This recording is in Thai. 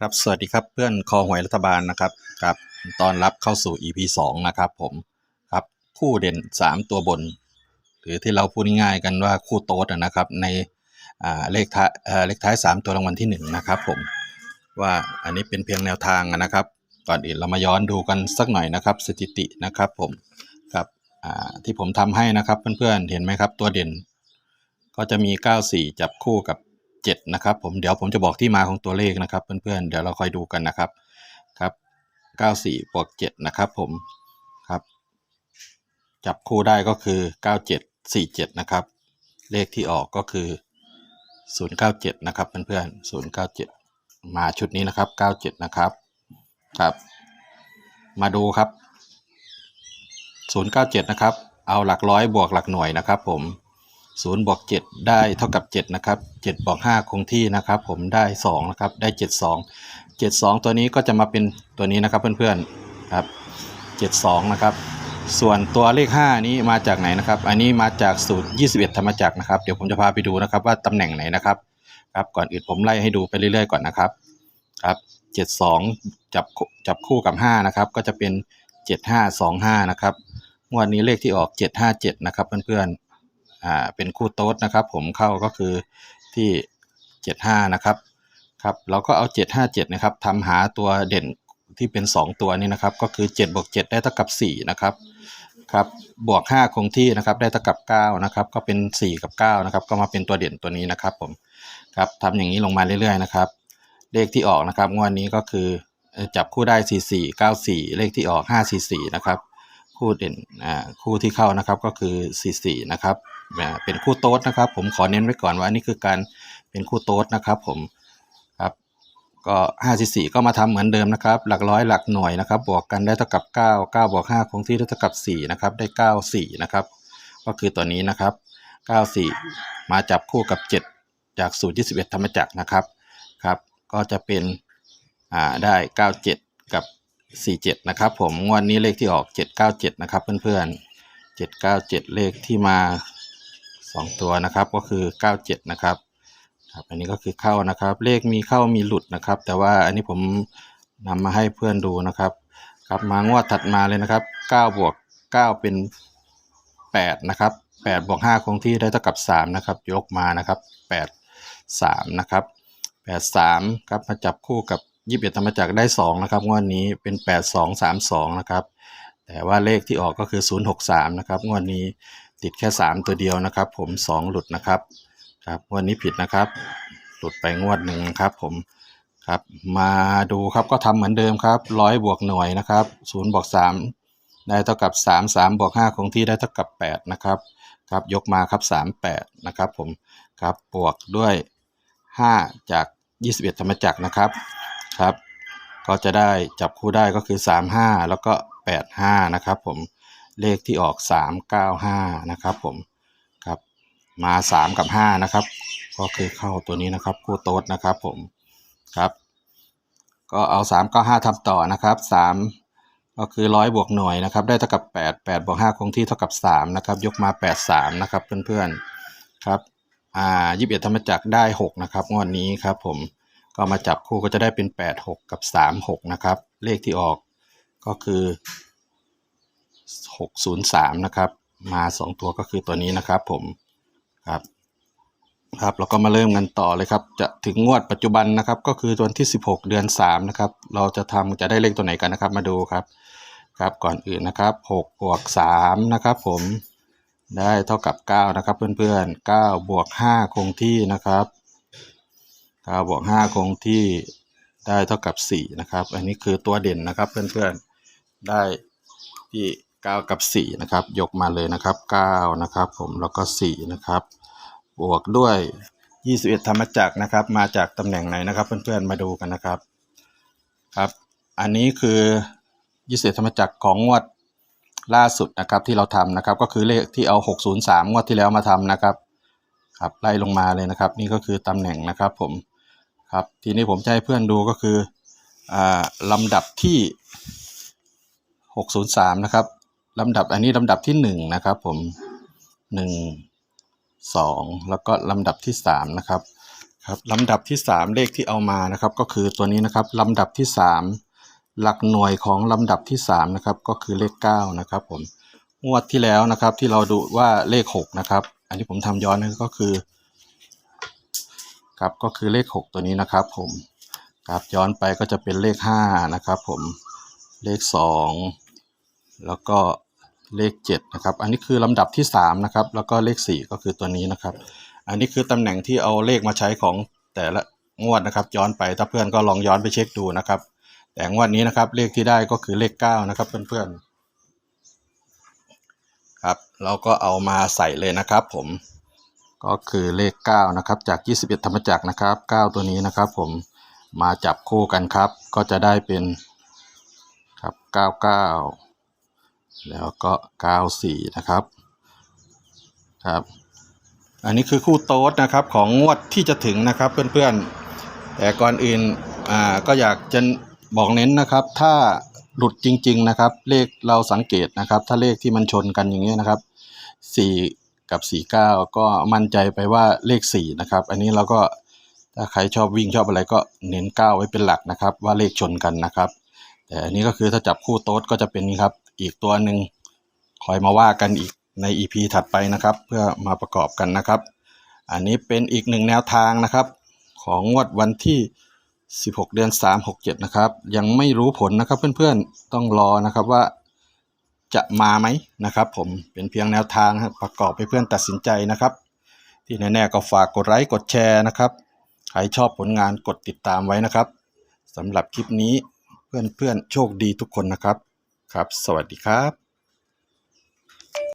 ครับสวัสดีครับเพื่อนคอหวยรัฐบาลนะครับครับตอนรับเข้าสู่ EP 2 นะครับผมครับคู่เด่น 3 ตัวบน หรือที่เราพูดง่ายๆกันว่าคู่โต๊ดนะครับในเลขท้ายเลขท้าย 3 ตัวรางวัลที่ 1 นะครับผมว่าอันนี้เป็นเพียงแนวทางนะครับ ก่อนอื่นเรามาย้อนดูกันสักหน่อยนะครับสถิตินะครับผมครับที่ผมทำให้นะครับเพื่อนๆเห็นไหมครับตัวเด่น ก็จะมี 94 จับคู่กับ 7นะครับผมเดี๋ยวผมจะบอกที่มาของตัวเลขนะครับ เพื่อนๆเดี๋ยวเราคอยดูกันนะครับครับ94บวก7นะครับผมครับ จับคู่ได้ก็คือ 97 47นะครับเลขที่ออกก็คือ 097นะครับเพื่อนๆ097 มาชุดนี้นะครับ 97 นะครับครับ มาดูครับ 097 นะครับ เอาหลักร้อยบวกหลักหน่วยนะครับผม 0บวก7ได้เท่ากับ7นะครับ7บวก5คงที่นะครับ ผมได้2นะครับได้72 72ตัวนี้ก็จะมาเป็นตัวนี้นะครับเพื่อนๆครับ72นะครับส่วนตัวเลข 5 นี้มาจากไหนนะครับ อันนี้มาจากสูตร 21 ธรรมจักรนะครับ เดี๋ยวผมจะพาไปดูนะครับว่าตำแหน่งไหนนะครับ ครับก่อนอื่นผมไล่ให้ดูไปเรื่อยๆก่อนนะครับ ครับ 72 จับจับคู่กับ 5 นะครับ ก็จะเป็น 7525 นะครับงวดนี้เลขที่ออก 757 นะครับเพื่อนๆ อ่าเป็นคู่โต๊ดนะครับ ผมเข้าก็คือที่ 75 นะครับครับเราก็เอา 757 นะครับทำหาตัวเด่นที่เป็น 2 ตัวนี้นะครับ ก็คือ7บวก7ได้เท่ากับ 4 นะครับครับบวก 5 คงที่นะครับได้เท่ากับ 9 นะครับ ก็เป็น 4 กับ 9 นะครับ ก็มาเป็นตัวเด่นตัวนี้นะครับผมครับทำอย่างนี้ลงมาเรื่อยๆนะครับ เลขที่ออกนะครับงวดนี้ก็คือเอ่อจับคู่ได้ 44 94 เลขที่ออก 544 นะครับ คู่เด่นอ่าคู่ที่เข้านะครับก็คือ 44 นะครับอ่าเป็นคู่โต๊ดนะครับ ผมขอเน้นไว้ก่อนว่าอันี่คือการเป็นคู่โต๊ดนะครับ ผมครับก็ 54 ก็มาทำเหมือนเดิมนะครับ หลักร้อยหลักหน่วยนะครับ บวกกันได้เท่ากับ 9 9บวก5คงที่ได้เท่ากับ 4 นะครับ ได้ 94 นะครับ ก็คือตัวนี้นะครับ 94 มาจับคู่กับ 7 จากสูตร21ธรรมจักรนะครับครับ ก็จะเป็นอ่าได้ 97 กับ 47นะครับผมงวดนี้เลขที่ออก 797นะครับเพื่อนๆ797 เลขที่มา 2 ตัวนะครับก็คือ 97นะครับครับอันนี้ก็คือเข้านะครับ เลขมีเข้ามีหลุดนะครับ แต่ว่าอันนี้ผมนำมาให้เพื่อนดูนะครับครับมางวดถัดมาเลยนะครับ9บวก9เป็น 8 นะครับ8บวก5คงที่ได้เท่ากับ 3 นะครับ ยกมานะครับ 8 3 นะครับ 8 3 ครับมาจับคู่กับ 21ธรรมจักรได้2นะครับงวดนี้เป็น8 2 3 2นะครับแต่ว่าเลขที่ออกก็คือ063นะครับงวดนี้ติดแค่3ตัวเดียวนะครับ ผม2หลุดนะครับครับงวดนี้ผิดนะครับ หลุดไปงวดหนึ่งครับ ผมครับมาดูครับก็ทำเหมือนเดิมครับร้อยบวกหน่วยนะครับศูนย์บวกสามได้เท่ากับสามสามบวกห้าคงที่ได้เท่ากับแปดนะครับครับยกมาครับสามแปดนะครับ ผมครับบวกด้วยห้าจากยี่สิบเอ็ดธรรมจักรนะครับ ครับ ก็จะได้จับคู่ได้ก็คือสามห้าแล้วก็แปดห้านะครับผมเลขที่ออกสามเก้าห้านะครับผมครับมาสามกับห้านะครับ ก็คือเข้าตัวนี้นะครับคู่โต๊ดนะครับผมครับ ก็เอาสามเก้าห้าทำต่อนะครับสามก็คือร้อยบวกหน่วยนะครับ ได้เท่ากับแปดแปดบวกห้าคงที่เท่ากับสามนะครับ ยกมาแปดสามนะครับเพื่อนๆครับอ่ายี่สิบเอ็ดธรรมจักรได้หกนะครับงวดนี้ครับผม ก็มาจับคู่ก็จะได้เป็นแปดหกกับสามหกนะครับ เลขที่ออกก็คือหกศูนย์สามนะครับ มาสองตัวก็คือตัวนี้นะครับผมครับครับเราก็มาเริ่มกันต่อเลยครับ จะถึงงวดปัจจุบันนะครับ ก็คือวันที่ 16 เดือน 3 นะครับ เราจะทำจะได้เลขตัวไหนกันนะครับ มาดูครับ ครับก่อนอื่นนะครับ6บวก3นะครับ ผมได้เท่ากับ 9 นะครับ เพื่อนๆ9บวก5คงที่นะครับ 9บวก5คงที่ได้เท่ากับ 4 นะครับ อันนี้คือตัวเด่นนะครับเพื่อนๆ ได้ที่ 9 กับ 4 นะครับ ยกมาเลยนะครับ 9 นะครับ ผม แล้วก็ 4 นะครับ บวกด้วย 21 ธรรมจักรนะครับ มาจากตำแหน่งไหนนะครับ เพื่อนๆ มาดูกันนะครับ ครับ อันนี้คือ 21 ธรรมจักรของงวดล่าสุดนะครับที่เราทำนะครับ ก็คือเลขที่เอา 603 งวดที่แล้วมาทำนะครับ ครับ ไล่ลงมาเลยนะครับ นี่ก็คือตำแหน่งนะครับผม ครับทีนี้ผมจะให้เพื่อนดูก็คืออ่าลำดับที่ 603 นะครับลำดับอันนี้ลำดับที่ 1 นะครับผม 1 2 แล้วก็ลำดับที่ 3 นะครับครับลำดับที่สามเลขที่เอามานะครับ ก็คือตัวนี้นะครับลำดับที่สามหลักหน่วยของลำดับที่สามนะครับก็คือเลขเก้านะครับผมงวดที่แล้วนะครับที่เราดูว่าเลขหกนะครับอันนี้ผมทำย้อนนะก็คือ ครับก็คือเลขหกตัวนี้นะครับผมครับย้อนไปก็จะเป็นเลขห้านะครับผมเลขสองแล้วก็เลขเจ็ดนะครับ อันนี้คือลำดับที่สามนะครับ แล้วก็เลขสี่ก็คือตัวนี้นะครับ อันนี้คือตำแหน่งที่เอาเลขมาใช้ของแต่ละงวดนะครับ ย้อนไปถ้าเพื่อนก็ลองย้อนไปเช็คดูนะครับ แต่งวดนี้นะครับเลขที่ได้ก็คือเลขเก้านะครับ เพื่อนๆครับเราก็เอามาใส่เลยนะครับผม ก็คือเลขเก้านะครับ จาก 21 ธรรมจักรนะครับเก้าตัวนี้นะครับ ผมมาจับคู่กันครับ ก็จะได้เป็นครับเก้าเก้าแล้วก็เก้าสี่นะครับครับ อันนี้คือคู่โต๊ดนะครับของงวดที่จะถึงนะครับเพื่อนๆ แต่ก่อนอื่นอ่าก็อยากจะบอกเน้นนะครับ ถ้าหลุดจริง ๆ นะครับ เลขเราสังเกตนะครับ ถ้าเลขที่มันชนกันอย่างเงี้ยนะครับ4 กับ 49 ก็มั่นใจไปว่าเลข 4 นะครับ อันนี้เราก็ถ้าใครชอบวิ่งชอบอะไรก็เน้น 9 ไว้เป็นหลักนะครับ ว่าเลขชนกันนะครับ แต่อันนี้ก็คือถ้าจับคู่โต๊ดก็จะเป็นนี้ครับ อีกตัวหนึ่งคอยมาว่ากันอีกใน EP ถัดไปนะครับ เพื่อมาประกอบกันนะครับ อันนี้เป็นอีกหนึ่งแนวทางนะครับ ของงวดวันที่ 16 เดือน 3 6 7 นะครับ ยังไม่รู้ผลนะครับเพื่อนๆต้องรอนะครับว่า จะมาไหมนะครับ ผมเป็นเพียงแนวทางครับประกอบให้เพื่อนตัดสินใจนะครับ ที่แน่ๆก็ฝากกดไลค์กดแชร์นะครับใครชอบผลงานกดติดตามไว้นะครับสำหรับคลิปนี้เพื่อนๆโชคดีทุกคนนะครับครับ สวัสดีครับ